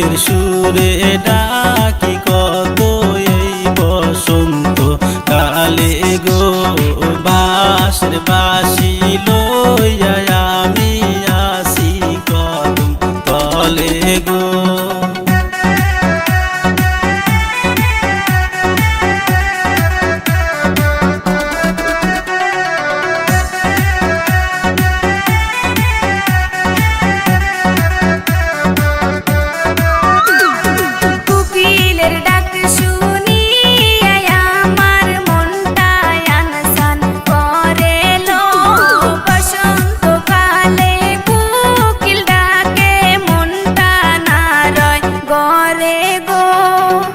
কোকিলের সুরে ডাকি কত এই বসন্ত কালে গো বাসের বাসি লইয়া আমি আসি কদম তলে গো।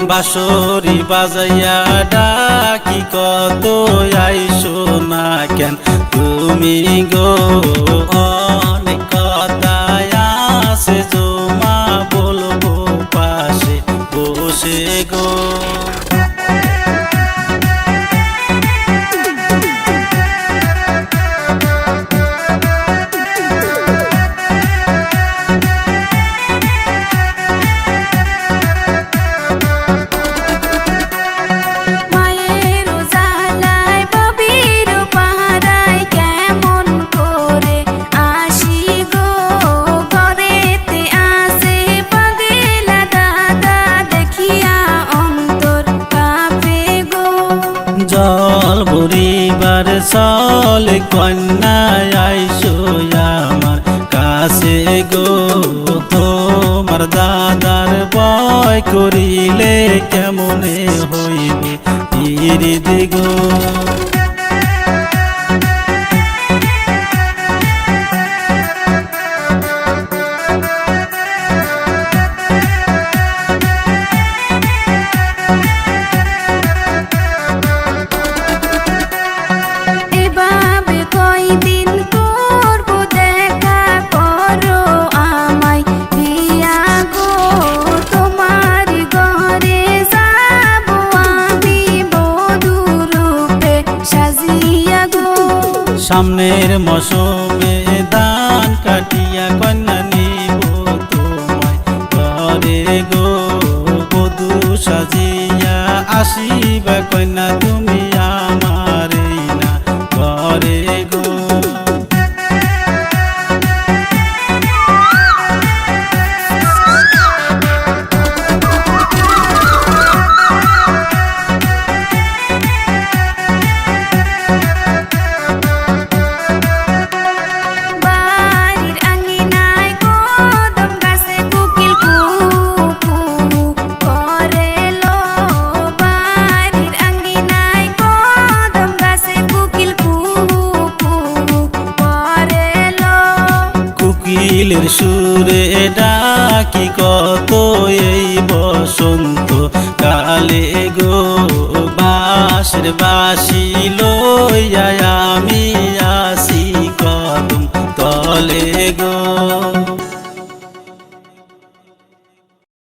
বাঁশরি বাজাইয়া ডাকি, কত আইসো না কেন? তুমি গো, অনেক কথায় আছে, জমা বলব পাশে বসে গো। ভরিবার সল কন্যা আইসো আমার কাছে গো। তোমার দাদার বয় করিলে কেমনে হইবে? ইরিদি গো। সামনের মৌসুমে ধান কাটিয়া কন্যা কুকিলের সুরে ডাকি কত এই বসন্ত কালে গো বাসের বাসি লইয়া আমি